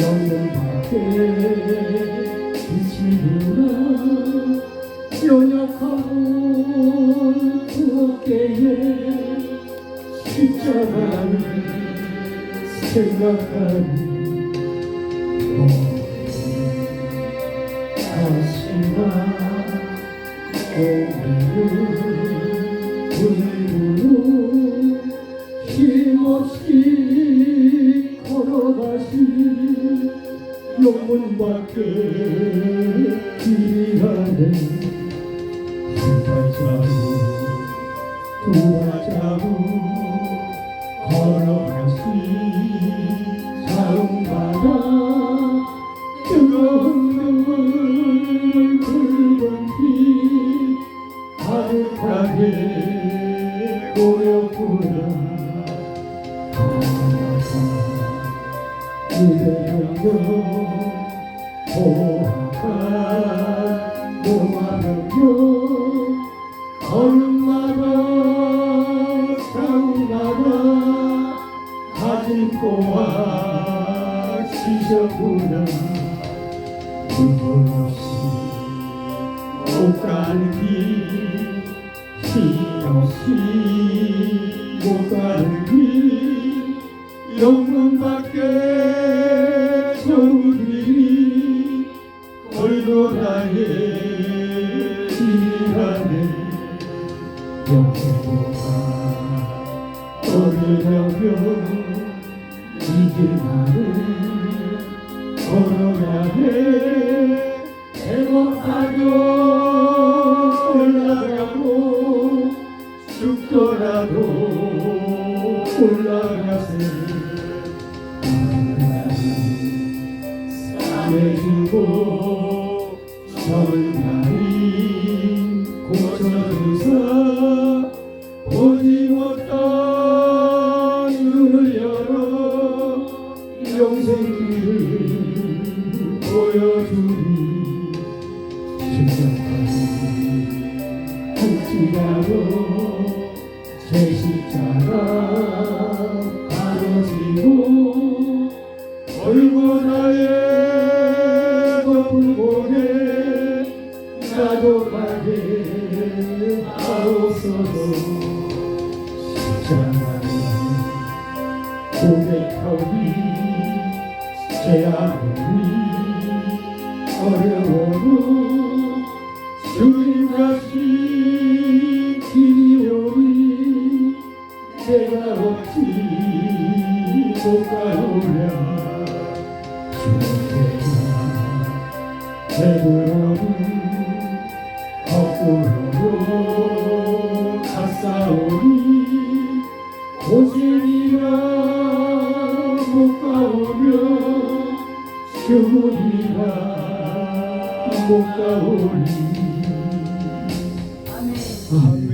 영혼밖에 비치구나 연약하고 두렵게에 십자가를 생각하니 다시마 오늘 영문 밖에 길하네 한 발자국 두 발자국 걸어가시 사랑받아 뜨거운 눈물 붉은 피 가득하게 이대형도 보아가 노하며 걸음마다 상마다 가진 꼬아 지저구나 눈물 없이 못 가는 길 힘없이 영생보다 어리려면 이길 나를 걸어야 해 행복하고 올라가고 죽더라도 올라가세 영생길을 보여주니 십자가를 할지라도 제 십자가 바로지고 얼고 나의 곳에 나도 가게 하옵소서. 고백하오니 제 아무리 어려워도 주님 같이 길이 오니 내가 어찌 못 가오랴 주께서 되돌아오는 거꾸로 갔사오니 고집이가 주님이가 못 가오니. 아멘